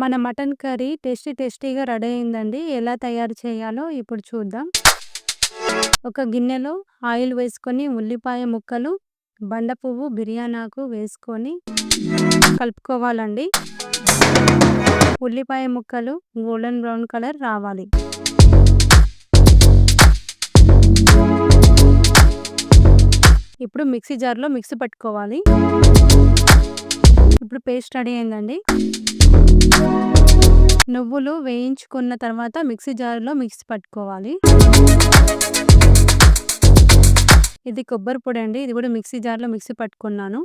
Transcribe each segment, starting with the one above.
మన mutton curry tasty టేస్టీగా ready అయిందండి. ఎలా తయారు చేయాలో ఇప్పుడు చూద్దాం. ఒక గిన్నెలో ఆయిల్ వేసుకొని ఉల్లిపాయ ముక్కలు బండ పువ్వు బిర్యానాకు వేసుకొని కలుపుకోవాలండి. ఉల్లిపాయ ముక్కలు గోల్డెన్ బ్రౌన్ కలర్ రావాలి. ఇప్పుడు మిక్సీ జార్లో మిక్సీ పట్టుకోవాలి. ఇప్పుడు పేస్ట్ రెడీ అయిందండి. నువ్వులు వేయించుకున్న తర్వాత మిక్సీ జార్లో మిక్సీ పట్టుకోవాలి. ఇది కొబ్బరి పొడి అండి ఇది కూడా మిక్సీ జార్లో మిక్సీ పట్టుకున్నాను.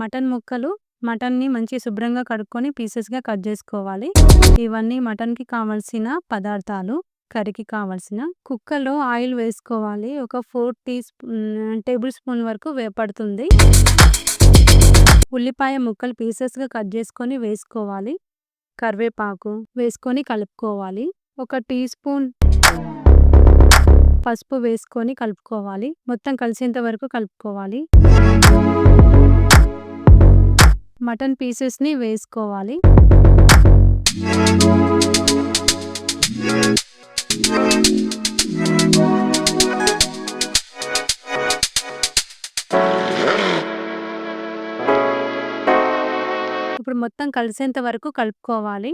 మటన్ ముక్కలు మటన్ని మంచి శుభ్రంగా కడుక్కొని పీసెస్గా కట్ చేసుకోవాలి. ఇవన్నీ మటన్కి కావాల్సిన పదార్థాలు కర్రీకి కావాల్సిన కుక్కలో ఆయిల్ వేసుకోవాలి. ఒక four teaspoon tablespoon వరకు వేపడుతుంది ఉల్లిపాయ ముక్కలు పీసెస్‌గా కట్ చేసుకొని వేసుకోవాలి. కరివేపాకు వేసుకొని కలుపుకోవాలి. ఒక టీ స్పూన్ పసుపు వేసుకొని కలుపుకోవాలి. మొత్తం కలిసేంత వరకు కలుపుకోవాలి. మటన్ పీసెస్‌ని వేసుకోవాలి. ఇప్పుడు మొత్తం కలిసేంత వరకు కలుపుకోవాలి.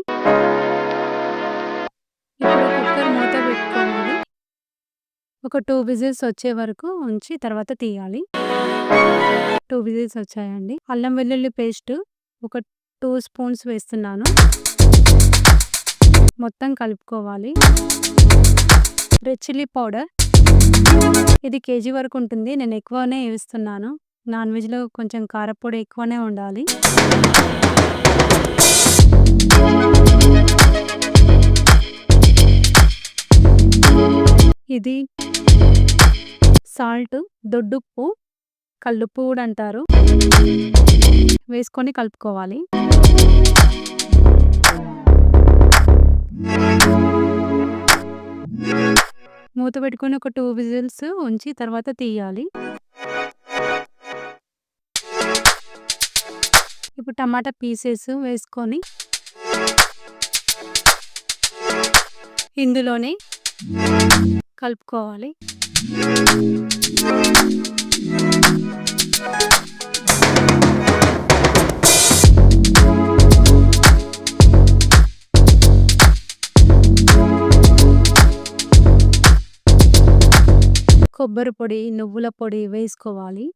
ఇప్పుడు కుక్కర్ మూత పెట్టుకోవాలి. ఒక టూ విజిల్స్ వచ్చే వరకు ఉంచి తర్వాత తీయాలి. టూ విజిల్స్ వచ్చాయండి. అల్లం వెల్లుల్లి పేస్ట్ ఒక టూ స్పూన్స్ వేస్తున్నాను. మొత్తం కలుపుకోవాలి. రెడ్ చిల్లీ పౌడర్ ఇది కేజీ వరకు ఉంటుంది. నేను ఎక్కువనే వేస్తున్నాను. నాన్ వెజ్‌లో కొంచెం కారపొడి ఎక్కువనే ఉండాలి. ఇది సాల్ట్, దొడ్డుప్పు, కల్లుప్పు కూడా అంటారు. వేసుకొని కలుపుకోవాలి. మూత పెట్టుకొని ఒక టూ విజిల్స్ ఉంచి తర్వాత తీయాలి. ఇప్పుడు టమాటా పీసెస్ వేసుకొని ఇందులోనే కలుపుకోవాలి. కొబ్బరి పొడి, నువ్వుల పొడి వేసుకోవాలి.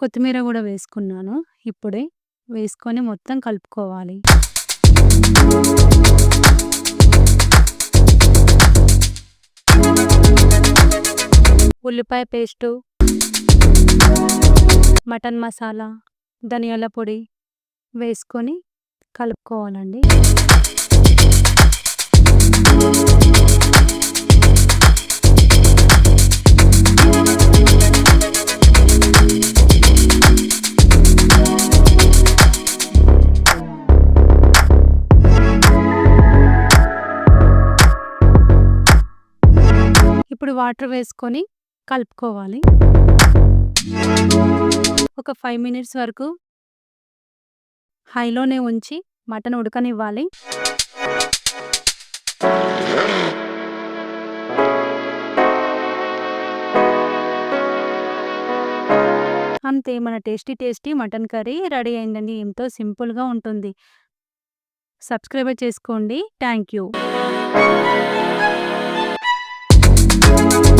కొత్తిమీర కూడా వేసుకున్నాను ఇప్పుడే. వేసుకొని మొత్తం కలుపుకోవాలి. ఉల్లిపాయ పేస్టు మటన్ మసాలా, ధనియాల పొడి వేసుకొని కలుపుకోవాలండి. ఇప్పుడు వాటర్ వేసుకొని కలుపుకోవాలి. ఒక ఫైవ్ మినిట్స్ వరకు హైలోనే ఉంచి మటన్ ఉడకనివ్వాలి. అంతే మన tasty tasty mutton curry ready అయిందండి. ఎంతో సింపుల్‌గా ఉంటుంది. సబ్స్క్రైబ్ చేసుకోండి. Thank you. thank you